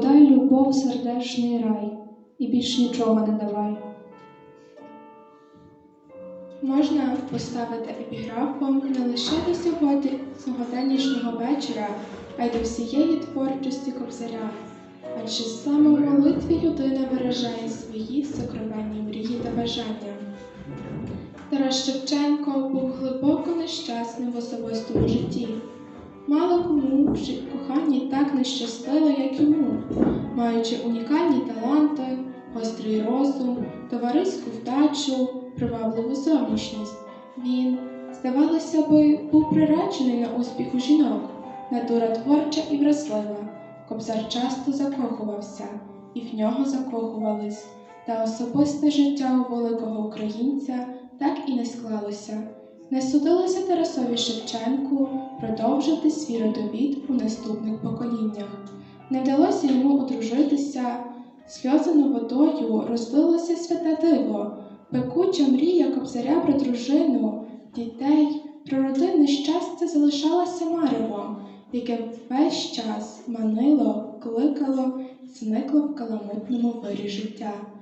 подай любов сердечний рай і більш нічого не давай. Можна поставити епіграфом не лише до сьогодні, сьогоднішнього вечора, а й до всієї творчості кобзаря. Адже саме в молитві людина виражає свої сокровенні мрії та бажання. Тарас Шевченко був глибоко нещасним в особистому житті. Мало кому в коханні так не щастило, як йому, маючи унікальні таланти, гострий розум, товариську вдачу, привабливу зовнішність. Він, здавалося би, був приречений на успіх у жінок, натура творча і вразлива. Кобзар часто закохувався, і в нього закохувались, та особисте життя у великого українця так і не склалося. Не судилося Тарасові Шевченку продовжити свій родовід у наступних поколіннях. Не вдалося йому одружитися, сльозану водою розлилося святе диво, пекуча мрія кобзаря про дружину, дітей, про родинне щастя залишалася маревом, яке весь час манило, кликало, зникло в каламутному вирі життя.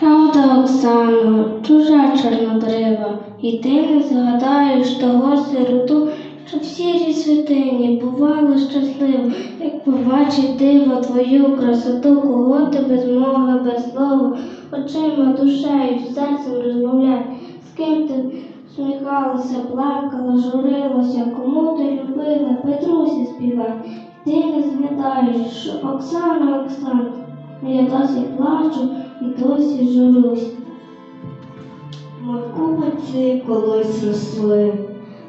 Правда, Оксано, чужа чорнобрива, і ти не згадаєш того сироту, що в сірій святині бувало щасливо, як побачить диво твою красоту, кого ти без мови, без слова, очима, душею, серцем розмовляй, з ким ти сміхалася, плакала, журилася, кому ти любила, Петрусі співай. Ти не згадаєш, що Оксана, Оксана, я досі плачу і досі журюсь. Ми в купиці колись росли,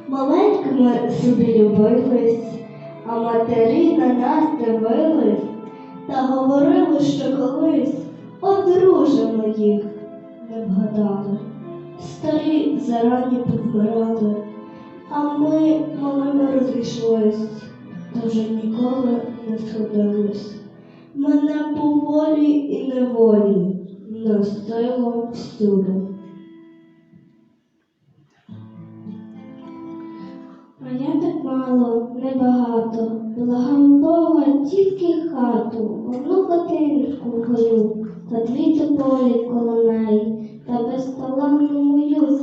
маленькими собі любились, а матері на нас дивились та говорили, що колись одружимо їх, не вгадали. Старі зарані повмирали, а ми малими розійшлись, вже ніколи не сходились. Мене по волі і неволі носило всюди. А я так мало, небагато, благав Бога тільки хату, одну хатиночку в гою, та дві тополі коло неї, та безталанну мою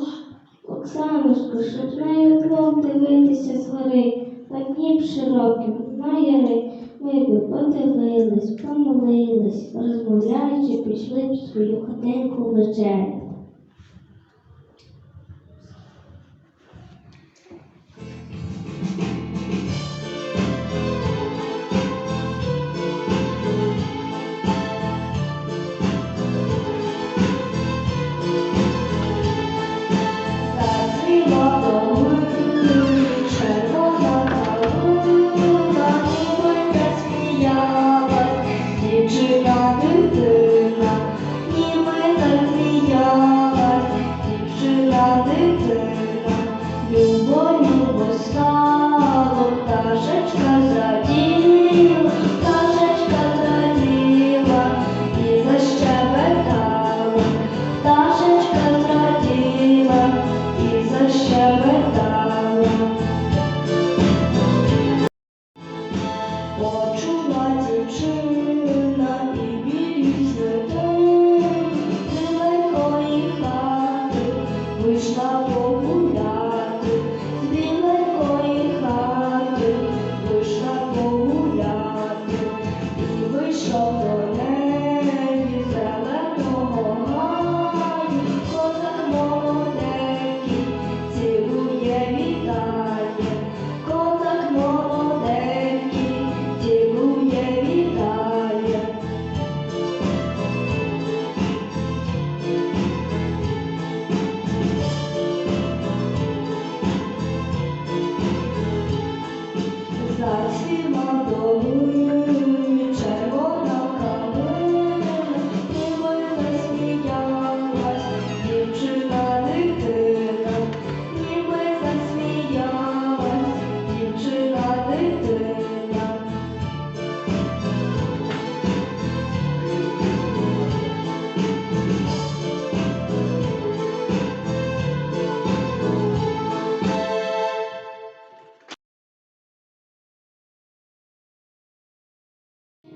Оксанушку, щоб нею двох дивитися з гори, та днів широким на яри. Ми подивились, помолились, розмовляючи, пішли в свою хатинку вечеряти.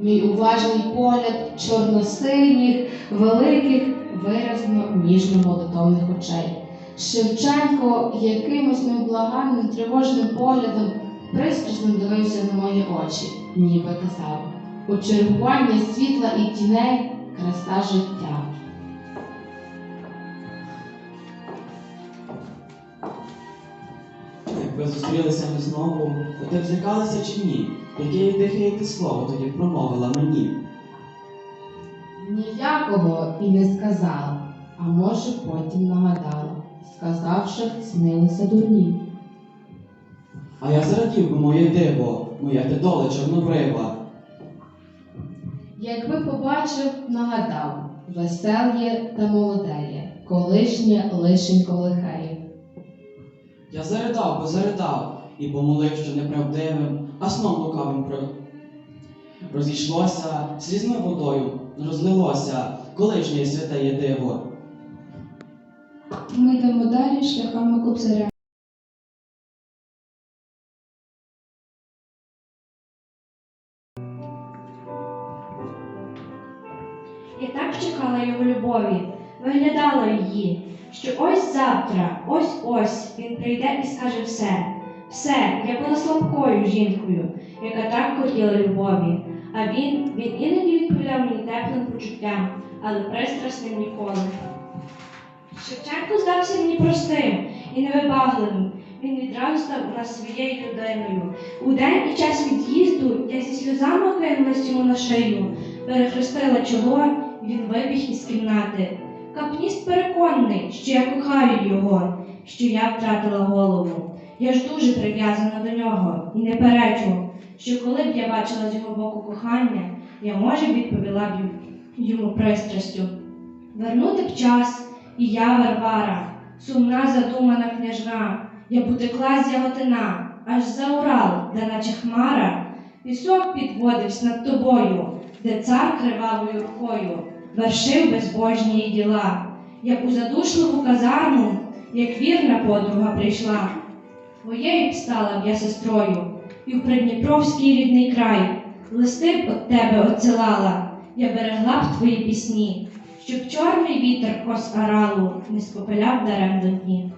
Мій уважний погляд чорно-синіх, великих, виразно ніжно-молитовних очей. Шевченко якимось невблаганним тривожним поглядом пристрасно дивився на мої очі, ніби казав у чергування світла і тіней краса життя. Якби зустрілися ми знову, то ти б злякалася чи ні? Яке дихаєте слово тоді промовила мені? Ніякого і не сказала, а може потім нагадала, сказавши, снилися дурні. А я зрадів би моє диво, моя ти чорнобрива. Якби побачив, нагадав, веселє та молодеє, колишнє лишенько лихеє. Я заридав, бо заридав, і помолив, що неправдивим, а сном лукавим про... розійшлося слізною водою, розлилося колишнє святе є диво. Ми йдемо далі шляхами кобзаря. Я так чекала його любові, виглядала її, що ось завтра, ось ось він прийде і скаже все. Все, я була слабкою жінкою, яка так хотіла любові. А він, він іноді відповідав мені теплим почуттям, але пристрасним ніколи. Шевченко здався мені простим і невибагливим. Він відразу став у нас своєю людиною. У день і час від'їзду я зі сльозами кинулась йому на шию, перехрестила чоло, він вибіг із кімнати. Капніст переконаний, що я кохаю його, що я втратила голову. Я ж дуже прив'язана до нього і не перечу, що коли б я бачила з його боку кохання, я може відповіла б йому пристрастю. Вернути б час, і я Варвара, сумна задумана княжна, я б утекла з яготина, аж за Урал, де наче хмара, пісок підводився над тобою, де цар кривавою рукою вершив безбожні діла. Як у задушливу казарму, як вірна подруга прийшла. Твоєю б стала б я сестрою, і в Придніпровський рідний край листи б от тебе отсилала, я берегла б твої пісні, щоб чорний вітер кос аралу не спопиляв даремно дні.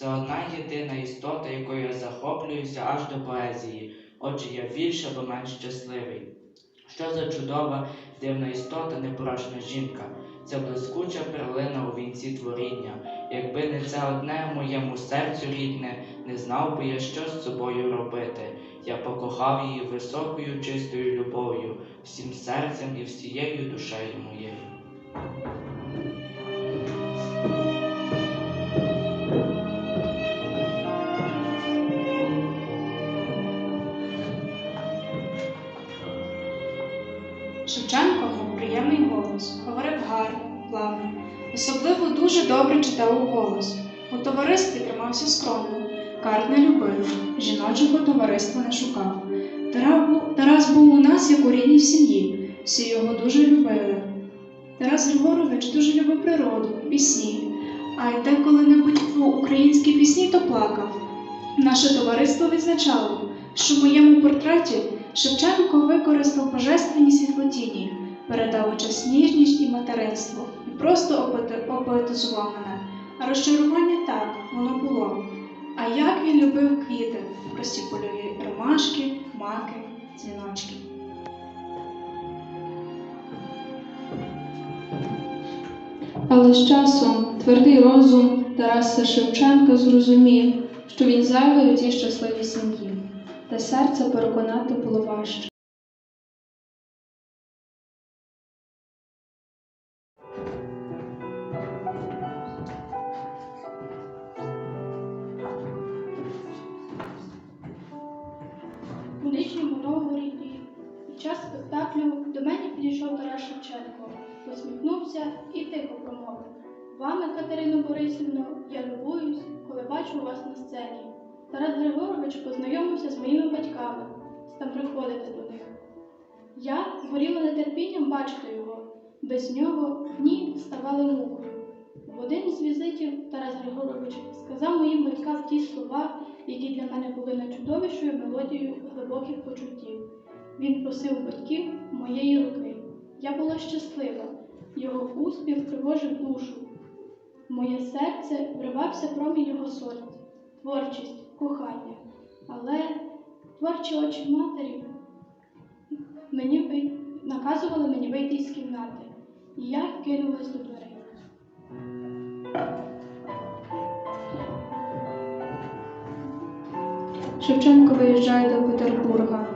Це одна єдина істота, якою я захоплююся аж до поезії. Отже, я більше або менш щасливий. Що за чудова, дивна істота, непорочна жінка. Це блискуча перлина у вінці творіння. Якби не це одне моєму серцю рідне, не знав би я, що з собою робити. Я покохав її високою, чистою любов'ю, всім серцем і всією душею моєю. Шевченко мав приємний голос, говорив гарно, плавно. Особливо дуже добре читав у голос. У товаристві тримався скромно, карт не любив, жіночого товариства не шукав. Тарас був, у нас як у рідній сім'ї, всі його дуже любили. Тарас Григорович дуже любив природу, пісні, а й де коли-небудь про українські пісні, то плакав. Наше товариство відзначало, що в моєму портреті Шевченко використав божественні світлотіні, передав участь ніжність і материнство, і просто опоетизував мене. А розчарування так, воно було. А як він любив квіти, прості польові ромашки, маки, дзвіночки. Але з часом твердий розум Тараса Шевченка зрозумів, що він зайвий у цій щасливій сім'ї, та серце переконати було важче. У нижньому Новгороді під час спектаклю до мене підійшов Тарас Шевченко, посміхнувся і тихо промовив. Вами, Катерино Борисівно, я любуюсь, коли бачу вас на сцені. Тарас Григорович познайомився з моїми батьками, став приходити до них. Я горіла нетерпінням бачити його. Без нього дні ставали мукою. В один з візитів Тарас Григорович сказав моїм батькам ті слова, які для мене були найчудовішою мелодією глибоких почуттів. Він просив батьків моєї руки. Я була щаслива, його успіх тривожив душу. Моє серце вривався промінь його сонця, творчість, кохання. Але творчі очі матері мені вий- наказували мені вийти з кімнати, і я кинулась до дверей. Шевченко виїжджає до Петербурга.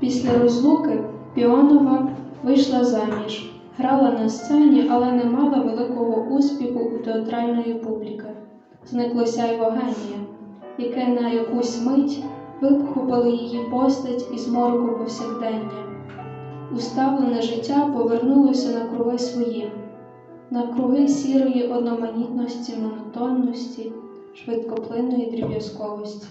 Після розлуки Піонова вийшла заміж, грала на сцені, але не мала великого успіху у театральної публіки. Зникло сяйво генія, яке на якусь мить вихопило її постать із морку повсякдення. Уставлене життя повернулося на круги свої, на круги сірої одноманітності, монотонності, швидкоплинної дріб'язковості.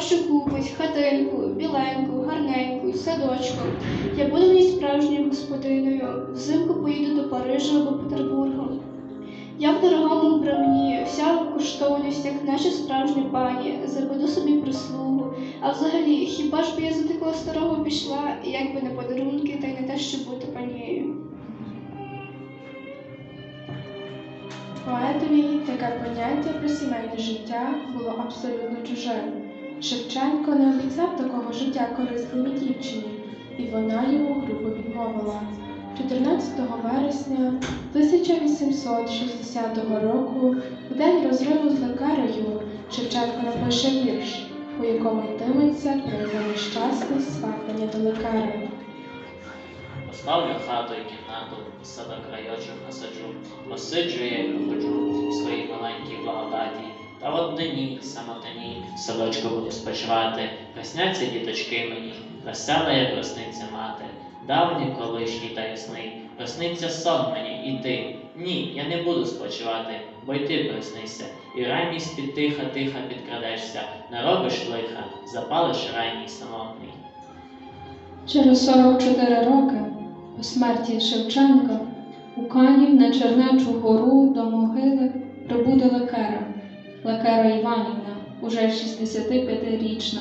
Що купить хатинку, біленьку, гарненьку, садочку. Я буду ній справжньою господиною, взимку поїду до Парижа або Петербургу. Я в дорогому вбранні, вся в коштовність, як наша справжня пані, заведу собі прислугу. А взагалі, хіба ж би я за такого старого пішла, як би не подарунки, та й не те, щоб бути панією. Поетові таке поняття про сімейне життя було абсолютно чуже. Шевченко не обіцяв такого життя корисливій дівчині, і вона йому грубо відмовила. 14 вересня 1860 року, в день розриву з лекарею, Шевченко напише вірш, у якому йтиметься про його нещасне сватання до лекаря. Поставлю хату і кімнату, садок райочок насаджу, посиджу я й походжу в своїй маленькій благодаті, та в однині, самотині, садочку буду спочивати, присняться діточки мені, весела як просниться мати, давній колишній та ясний, просниться сон мені і ти. Ні, я не буду спочивати, бо й ти приснися, і рай спід тиха тиха підкрадешся, наробиш лиха, запалиш райній самотний. Через 44 роки по смерті Шевченка у Канів на Чернечу гору до могили прибуде лекара, лекара Іванівна, уже 65-річна,